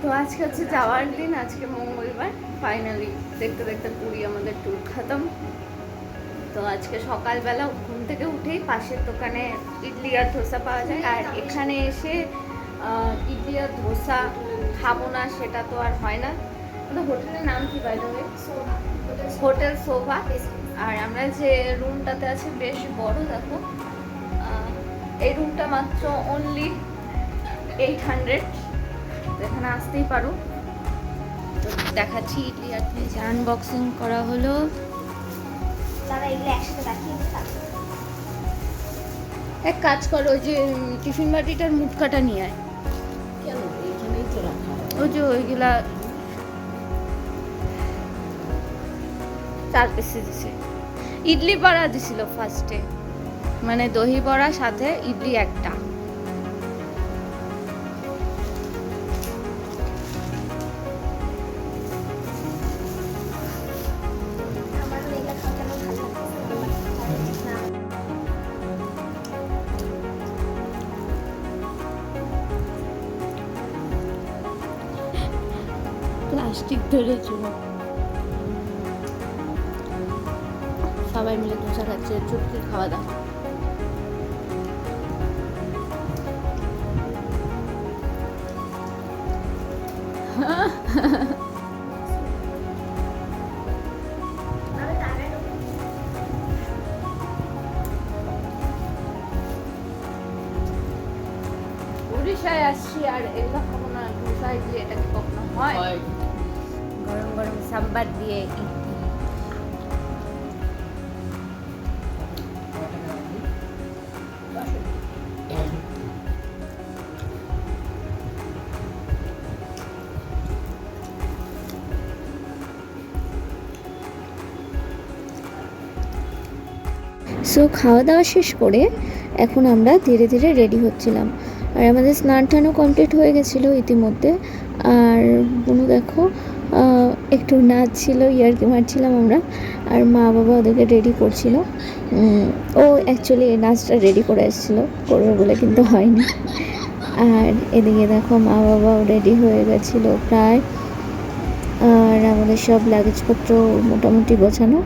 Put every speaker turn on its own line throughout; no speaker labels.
তো আজকে হচ্ছে যাওয়ার দিন, আজকে মঙ্গলবার। ফাইনালি দেখতে দেখতে পুরী আমাদের ট্যুর খতম। তো আজকে সকালবেলা ঘুম থেকে উঠেই পাশের দোকানে ইডলি আর ধোসা পাওয়া যায়। আর এখানে এসে ইডলি আর ধোসা খাব না, সেটা তো আর হয় না। আমাদের হোটেলের নাম কি বাই দ্য হোটেল শোভা আর আমরা যে রুমটাতে আছে, বেশ বড়, দেখো। এই রুমটা মাত্র অনলি এইট হান্ড্রেড এখানে আসতেই পারো। তো দেখাচ্ছি ইডলি আর ভেজ আনবক্সিং করা হলো।
দাদা এগুলো একসাথে রাখি
এক কাজ করো ওই যে টিফিন বাটিটার মুটকাটা নিয়ে আয়।
কেন? এইখানেই তো রাখা
ওই যে ওইগুলা চার পিসে দিছে। ইডলি বড়া দিছিল ফার্স্টে মানে দহি বড়া সাথে ইডলি একটা। প্লাস্টিক ধরেছিল সবাই মিলে ধোসা খাচ্ছে চুটকি খাওয়া দাওয়া
আমি
সো খাওয়া দাওয়া শেষ করে এখন আমরা ধীরে ধীরে রেডি হচ্ছিলাম। আর আমাদের স্নান টানও কমপ্লিট হয়ে গেছিল ইতিমধ্যে। আর বুনু দেখো একটু নাচ ছিল ইয়ার্কি মারছিলাম আমরা। আর মা বাবা ওদেরকে রেডি করছিল। ও অ্যাকচুয়ালি নাচটা রেডি করে এসেছিল করবে বলে কিন্তু হয়নি। আর এদিকে দেখো, মা বাবাও রেডি হয়ে গেছিল প্রায়। আর আমাদের সব লাগেজপত্র মোটামুটি গোছানো।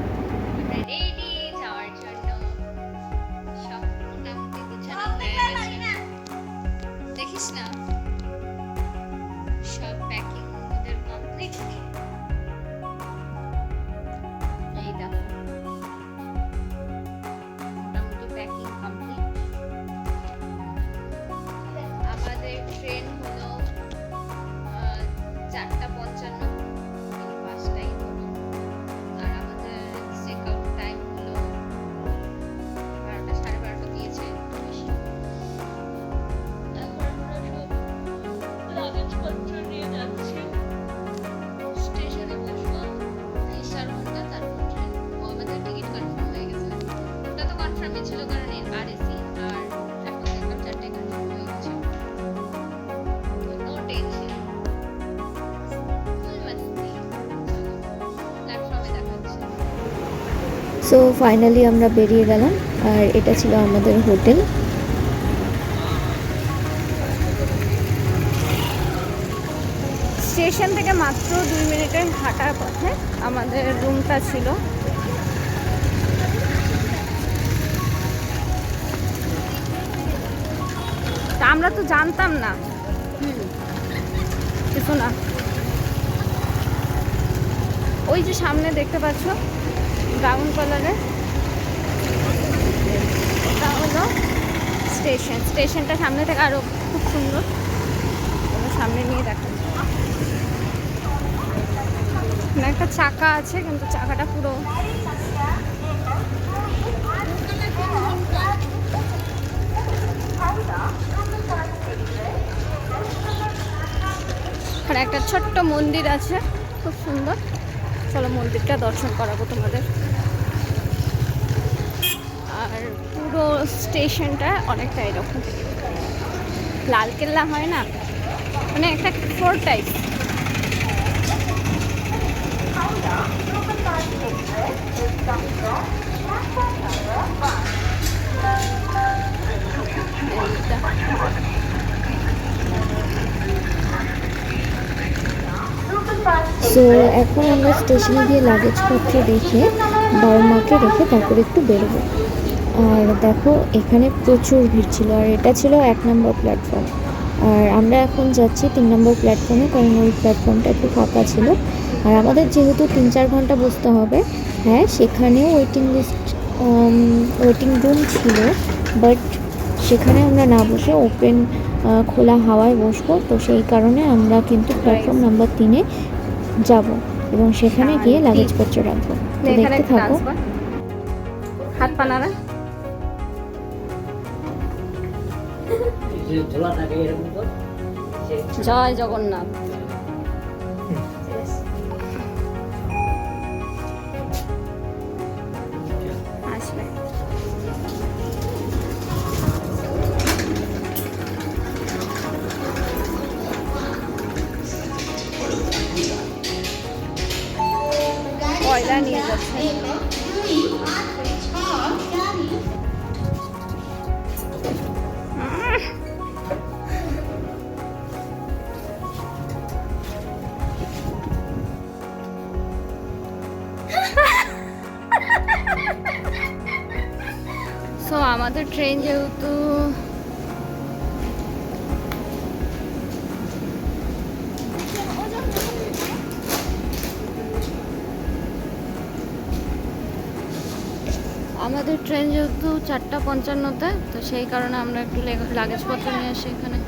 সো ফাইনালি আমরা বেরিয়ে গেলাম, আর এটা ছিল আমাদের হোটেল।
স্টেশন থেকে মাত্র দুই মিনিটের হাঁটার পথে আমাদের রুমটা ছিল। আমরা তো জানতাম না। কিছু না। ওই যে সামনে দেখতে পাচ্ছ ব্রাউন কালারের? ওটা হলো স্টেশন। স্টেশনটা সামনে থেকে আরও খুব সুন্দর। সামনে নিয়ে দেখা। একটা চাকা আছে, কিন্তু চাকাটা পুরো একটা ছোট্ট মন্দির আছে, খুব সুন্দর। চলো মন্দিরটা দর্শন করাবো তোমাদের আর পুরো স্টেশনটা অনেকটা এরকম। লালকেল্লা হয় না? মানে একটা ফোর টাইপ।
সো এখন আমরা স্টেশনে গিয়ে লাগেজপত্র রেখে বাবা মাকে রেখে তারপরে একটু বেরোবো। আর দেখো এখানে প্রচুর ভিড় ছিল আর এটা ছিল এক নম্বর প্ল্যাটফর্ম আর আমরা এখন যাচ্ছি তিন নম্বর প্ল্যাটফর্মে কারণ ওই প্ল্যাটফর্মটা একটু ফাঁকা ছিল। আর আমাদের যেহেতু তিন চার ঘণ্টা বসতে হবে হ্যাঁ সেখানেও ওয়েটিং লিস্ট ওয়েটিং রুম ছিল বাট সেখানে আমরা না বসে ওপেন খোলা হাওয়ায় বসবো। তো সেই কারণে আমরা কিন্তু প্ল্যাটফর্ম নাম্বার তিনে যাব এবং সেখানে গিয়ে লাগেজপত্র রাখব। তো দেখতে থাকো।
হাত পা জয় জগন্নাথ। আমাদের ট্রেন যেহেতু আমাদের ট্রেন যেহেতু চারটা পঞ্চান্নতে, তো সেই কারণে আমরা একটু লেগ- লাগেজপত্র নিয়ে আসি এখানে।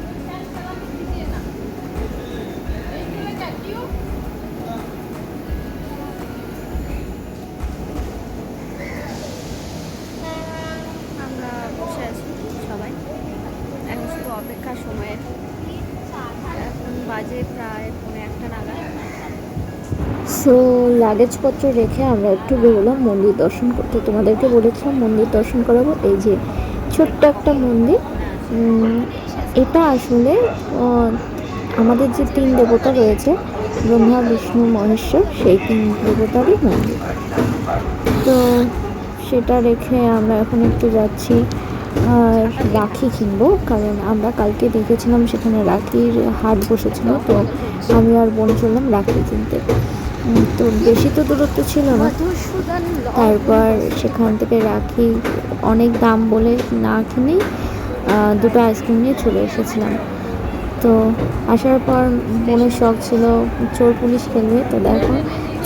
অপেক্ষা সময়ের এখন বাজে প্রায় পৌনে একটা নাগাদ।
সো লাগেজপত্র রেখে আমরা একটু বেরোলাম, মন্দির দর্শন করতে। তোমাদেরকে বলেছিলাম মন্দির দর্শন করাবো। এই যে ছোট্ট একটা মন্দির এটা আসলে আমাদের যে তিন দেবতা রয়েছে, ব্রহ্মা, বিষ্ণু, মহেশ্বর, সেই তিন দেবতারই মন্দির। তো, সেটা রেখে আমরা এখন একটু যাচ্ছি। রাখি কিনবো, কারণ আমরা কালকে দেখেছিলাম সেখানে রাখির হাট বসেছিল, তো আমি আর বোন চললাম রাখি কিনতে। তো বেশি তো দূরত্ব ছিল না। তারপর সেখান থেকে রাখি অনেক দাম বলে না কিনেই দুটো আইসক্রিম নিয়ে চলে এসেছিলাম। তো আসার পর বোনের শখ ছিল চোর পুলিশ খেলবে, তো দেখো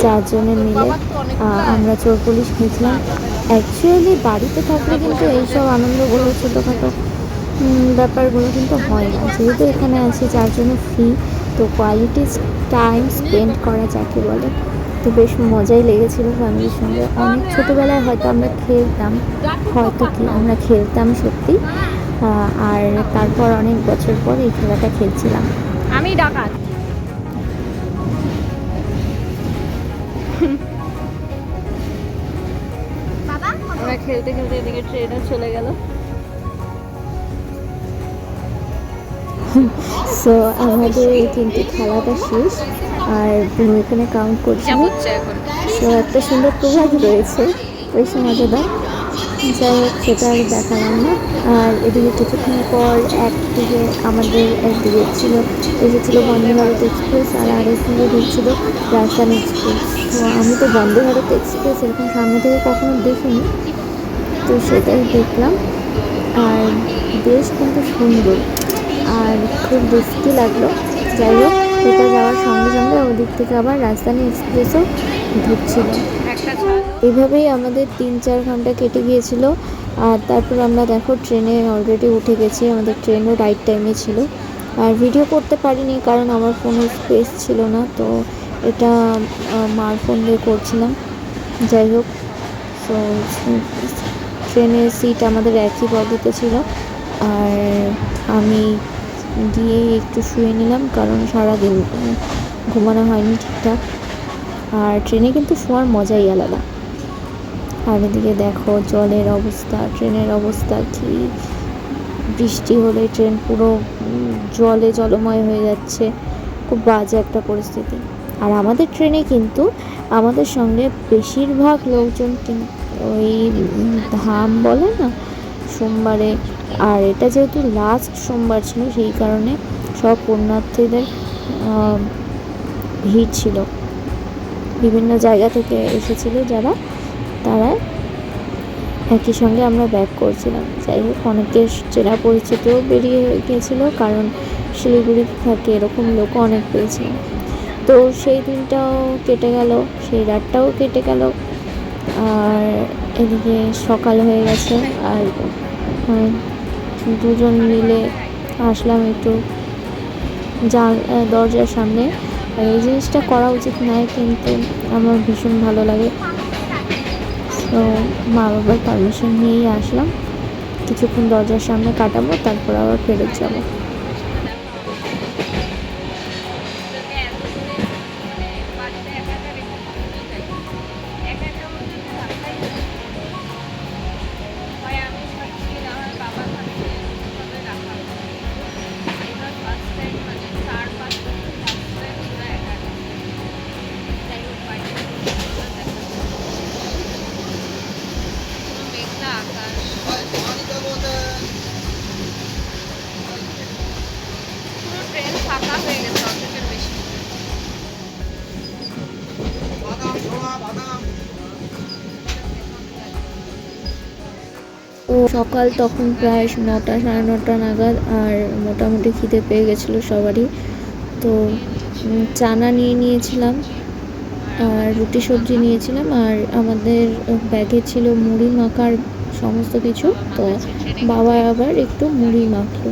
চারজনের মিলে আমরা চোর পুলিশ খেলছিলাম। অ্যাকচুয়ালি বাড়িতে থাকলে কিন্তু এইসব আনন্দগুলো, ছোটোখাটো ব্যাপারগুলো কিন্তু হয় না। যেহেতু এখানে আছে, যার জন্য ফ্রি তো কোয়ালিটি টাইম স্পেন্ড করা যাকে বলে, তো বেশ মজাই লেগেছিল ফ্যামিলির সঙ্গে। অনেক ছোটোবেলায় হয়তো আমরা খেলতাম, হয়তো কি আমরা খেলতাম সত্যি আর তারপর অনেক বছর পর এই খেলাটা খেলছিলাম।
আমি ডাকাত। খেলতে খেলতে এদিকে ট্রেনও চলে গেল।
সো আমাদের এই তিনটি খেলাটা শেষ আর পুরো এখানে কাউন্ট
এখন।
তো একটা সুন্দর প্রভাব রয়েছে বেশ মজাদার। যাই হোক সেটা আর দেখালাম না। আর এদিকে কিছুক্ষণ পর একদিকে আমাদের একদিকে ছিল এসেছিল বন্দে ভারত এক্সপ্রেস আর আরেক দিকে ঢুকছিল রাজধানী এক্সপ্রেস তো আমি তো বন্দে ভারত এক্সপ্রেস এরকম সামনে থেকে কখনো দেখিনি। তো সেটাই দেখলাম। আর বেশ কিন্তু সুন্দর। আর খুব রিস্কি লাগল। যাই হোক সেটা যাওয়ার সঙ্গে সঙ্গে ওদিক থেকে আবার রাজধানী এক্সপ্রেসও ঢুকছিল। এভাবেই আমাদের তিন চার ঘণ্টা কেটে গিয়েছিল। আর তারপর আমরা দেখো ট্রেনে অলরেডি উঠে গেছি। আমাদের ট্রেনও রাইট টাইমে ছিল। আর ভিডিও করতে পারিনি কারণ আমার ফোনে স্পেস ছিল না। তো এটা মার ফোন দিয়ে করছিলাম। যাই হোক তো ট্রেনের সিট আমাদের একই পদ্ধতি ছিল। আর আমি গিয়ে একটু শুয়ে নিলাম কারণ সারাদিন উম, ঘুমানো হয়নি ঠিকঠাক। আর ট্রেনে কিন্তু শোয়ার মজাই আলাদা। আর এদিকে দেখো জলের অবস্থা ট্রেনের অবস্থা কি বৃষ্টি হলে ট্রেন পুরো জলে জলময় হয়ে যাচ্ছে। খুব বাজে একটা পরিস্থিতি। আর আমাদের ট্রেনে কিন্তু আমাদের সঙ্গে বেশিরভাগ লোকজন কিন- ওই ধাম বলে না? সোমবারে। আর এটা যেহেতু লাস্ট সোমবার ছিল, সেই কারণে সব পুণ্যার্থীদের ভিড় ছিল। বিভিন্ন জায়গা থেকে এসেছিল যারা, তারা একই সঙ্গে আমরা ব্যাক করছিলাম। যাই হোক, অনেকের চেনা পরিচিতও বেরিয়ে গিয়েছিল, কারণ শিলিগুড়ি থাকে এরকম লোকও অনেক পেয়েছিলাম তো সেই দিনটাও কেটে গেল, সেই রাতটাও কেটে গেল। আর এদিকে সকাল হয়ে গেছে, আর দুজন মিলে আসলাম একটু জান দরজার সামনে। এই জিনিসটা করা উচিত নয় কিন্তু আমার ভীষণ ভালো লাগে। তো মা বাবার পারমিশন নিয়েই আসলাম। কিছুক্ষণ দরজার সামনে কাটাবো, তারপর আবার ফেরত যাব। তো সকাল তখন প্রায় নটা, সাড়ে নটা নাগাদ আর মোটামুটি খিদে পেয়ে গেছিল সবারই। তো চানা নিয়ে নিয়েছিলাম আর রুটি সবজি নিয়েছিলাম আর আমাদের ব্যাগে ছিল মুড়ি মাখার সমস্ত কিছু। তো বাবা আবার একটু মুড়ি মাখলো।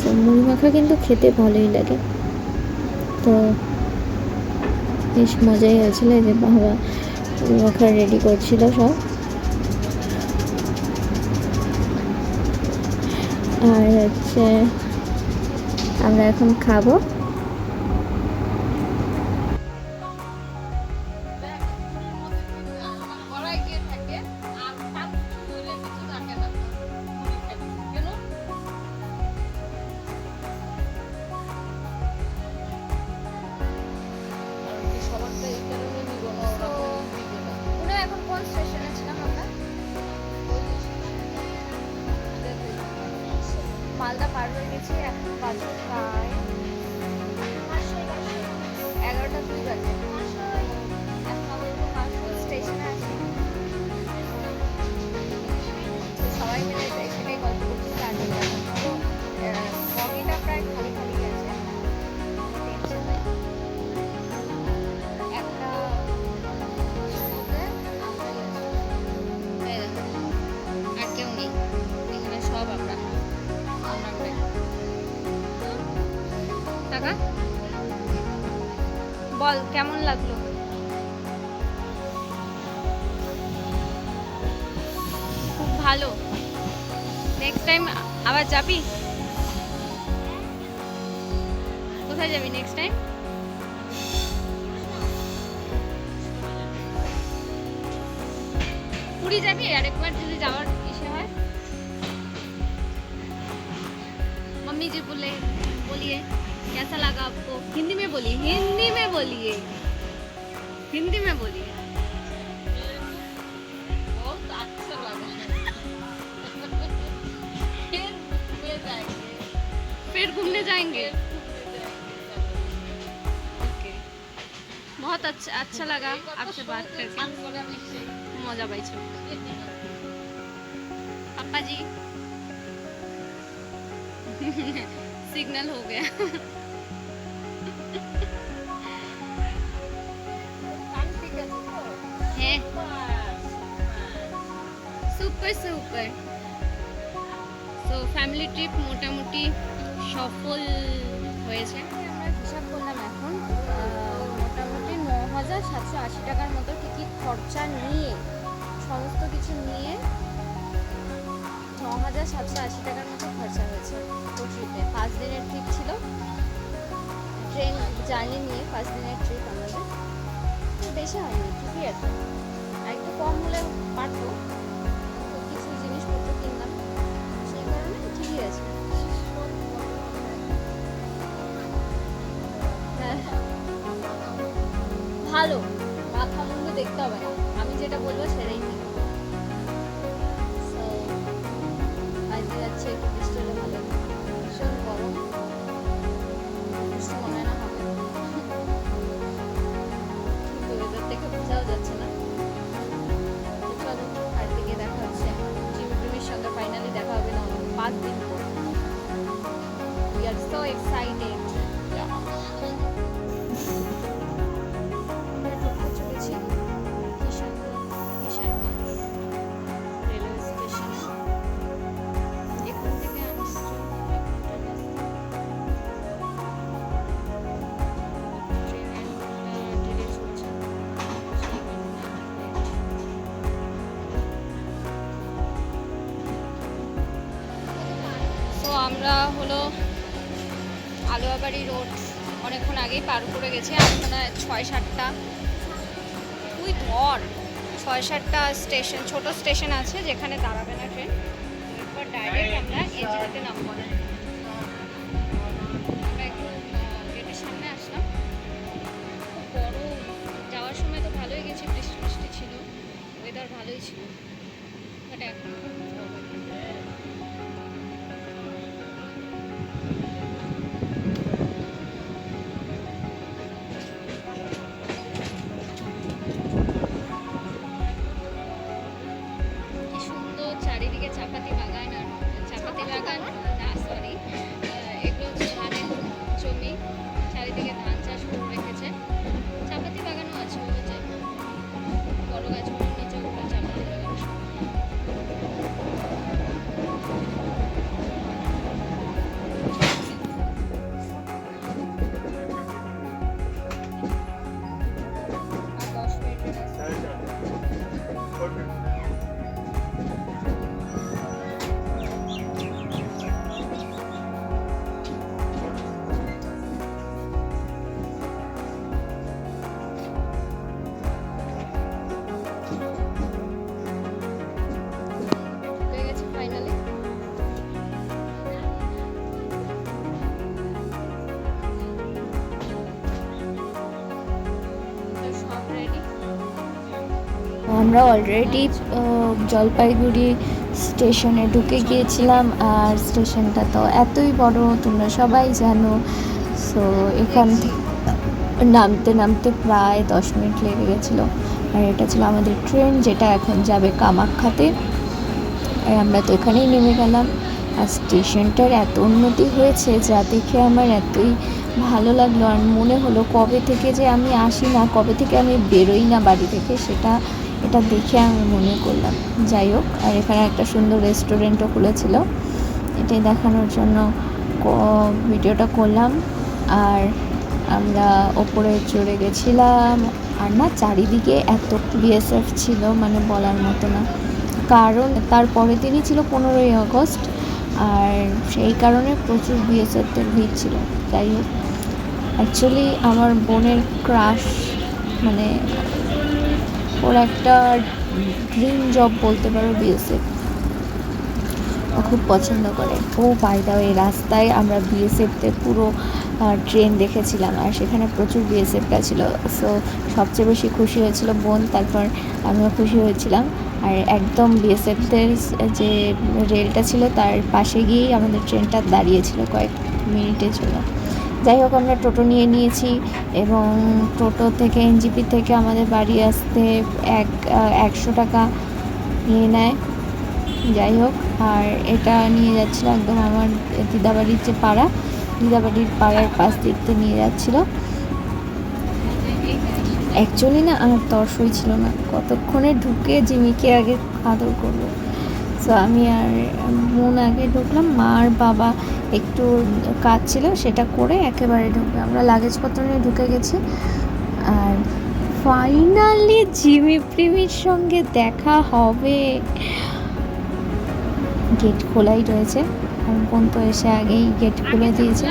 তো মুড়ি মাখা কিন্তু খেতে ভালোই লাগে। তো বেশ মজাই হয়েছিল যে বাবা মুড়ি মাখা রেডি করছিল সব। আর হচ্ছে আমরা এখন খাব।
কেমন লাগলো খুব ভালো নেক্সট টাইম আবার যাবি কোথায় যাবি নেক্সট টাইম পুরী যাবি আরেকবার যদি যাওয়ার ইসে হয় मम्मी जी बोले बोलिए कैसा लगा आपको? हिंदी में बोलिए हिंदी में बोलिए। हिंदी में बोलिए। बहुत अच्छा लगा फिर घूमने जाएँगे। ओके। बहुत अच्छा अच्छा लगा आपसे बात करके। मज़ा पाइছো पापा जी। सिग्नल हो गया। সুপার সুপার তো ফ্যামিলি ট্রিপ মোটামুটি সফল হয়েছে। আমরা হিসাব করলাম এখন মোটামুটি ন হাজার সাতশো আশি টাকার মতো টিকিট খরচা নিয়ে, সমস্ত কিছু নিয়ে ন হাজার সাতশো আশি টাকার মতো খরচা হয়েছে তো ট্রিপে পাঁচ দিনের ট্রিপ ছিল। ট্রেন জার্নি নিয়ে পাঁচ দিনের ট্রিপ আমাদের। বেশি হয়নি, ঠিকই আছে। একটু কম হলে পারতো। জিনিসপত্র কিনলাম। সেই কারণে ঠিকই আছে। হ্যাঁ। ভালো। মাথা মুন্ডু দেখতে হবে না। আমি যেটা বলব সেটাই। That's so exciting. Yeah. পার করে গেছি, আর ছয় সাতটা। তুই ধর, ছয় সাতটা স্টেশন, ছোট স্টেশন আছে যেখানে দাঁড়াবে না ট্রেন। এরপর ডাইরেক্ট আমরা এনজিপিতে নামবো। গেটের সামনে আসলাম। খুব বড় যাওয়ার সময় তো ভালোই গেছি বৃষ্টি ছিল। ওয়েদার ভালোই ছিল। বাট এখন
আমরা অলরেডি জলপাইগুড়ি স্টেশনে ঢুকে গিয়েছিলাম আর স্টেশনটা তো এতই বড়, তোমরা সবাই জানো। সো এখান থেকে নামতে নামতে প্রায় দশ মিনিট লেগে গেছিল। আর এটা ছিল আমাদের ট্রেন যেটা এখন যাবে কামাখ্যাতে। আর আমরা তো এখানেই নেমে গেলাম। আর স্টেশনটার এত উন্নতি হয়েছে, যা দেখে আমার এতই ভালো লাগল। আর মনে হলো কবে থেকে যে আমি আসি না, কবে থেকে আমি বেরোই না বাড়ি থেকে, সেটা এটা দেখে আমি মনে করলাম, যাই হোক, আর এখানে একটা সুন্দর রেস্টুরেন্টও খুলেছিল। এটাই দেখানোর জন্য ভিডিওটা করলাম। আর আমরা ওপরে চড়ে গেছিলাম। আর না, চারিদিকে এত বিএসএফ ছিল মানে বলার মতো না। কারণ, তার পরের দিনই ছিল পনেরোই আগস্ট, আর সেই কারণে প্রচুর বিএসএফদের ভিড় ছিল। যাই হোক অ্যাকচুয়ালি আমার বোনের ক্রাশ মানে ওর একটা ড্রিম জব বলতে পারো বিএসএফ ও খুব পছন্দ করে। ও বাই দা ওই রাস্তায় আমরা বিএসএফদের পুরো ট্রেন দেখেছিলাম আর সেখানে প্রচুর বিএসএফটা ছিল। সো সবচেয়ে বেশি খুশি হয়েছিল বোন, তারপর আমিও খুশি হয়েছিলাম। আর একদম বিএসএফদের যে রেলটা ছিল তার পাশে গিয়েই আমাদের ট্রেনটা দাঁড়িয়েছিল কয়েক মিনিটের জন্য। যাই হোক আমরা টোটো নিয়ে নিয়েছি এবং টোটো থেকে, এনজিপি থেকে আমাদের বাড়ি আসতে এক একশো টাকা নিয়ে নেয়। যাই হোক আর এটা নিয়ে যাচ্ছিল একদম আমার দিদাবাড়ির যে পাড়া, দিদাবাড়ির পাড়ার পাশ দেখতে নিয়ে যাচ্ছিল। অ্যাকচুয়ালি না আমার তর্স হয়েছিল না। কতক্ষণে ঢুকে জিমিকে আগে আদর করব সো আমি আর মন আগে ঢুকলাম, মা আর বাবা একটু কাজ ছিল, সেটা করে একেবারে ঢুকবে আমরা লাগেজপত্র নিয়ে ঢুকে গেছি। আর ফাইনালি জিমি প্রেমীর সঙ্গে দেখা হবে। গেট খোলাই রয়েছে, অঙ্কন তো এসে আগেই গেট খুলে দিয়েছে।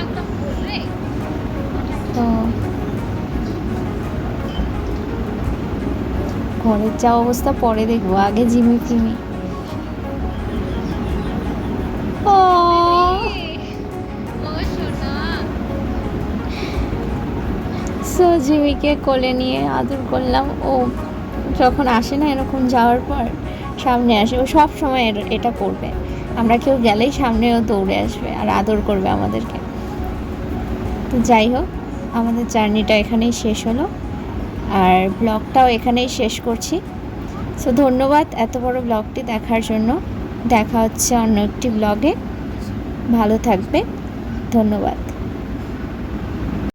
তো ঘরের যা অবস্থা, পরে দেখব, আগে জিমি প্রিমি। সো জিমিকে কোলে নিয়ে আদর করলাম। ও যখন আসে না এরকম যাওয়ার পর, সামনে আসে। ও সব সময় এটা করবে। আমরা কেউ গেলেই সামনেও দৌড়ে আসবে আর আদর করবে আমাদেরকে। তো যাই হোক, আমাদের জার্নিটা এখানেই শেষ হলো। আর ব্লগটাও এখানেই শেষ করছি। সো ধন্যবাদ এত বড় ব্লগটি দেখার জন্য। দেখা হচ্ছে অন্য একটি ব্লগে ভালো থাকবে। ধন্যবাদ।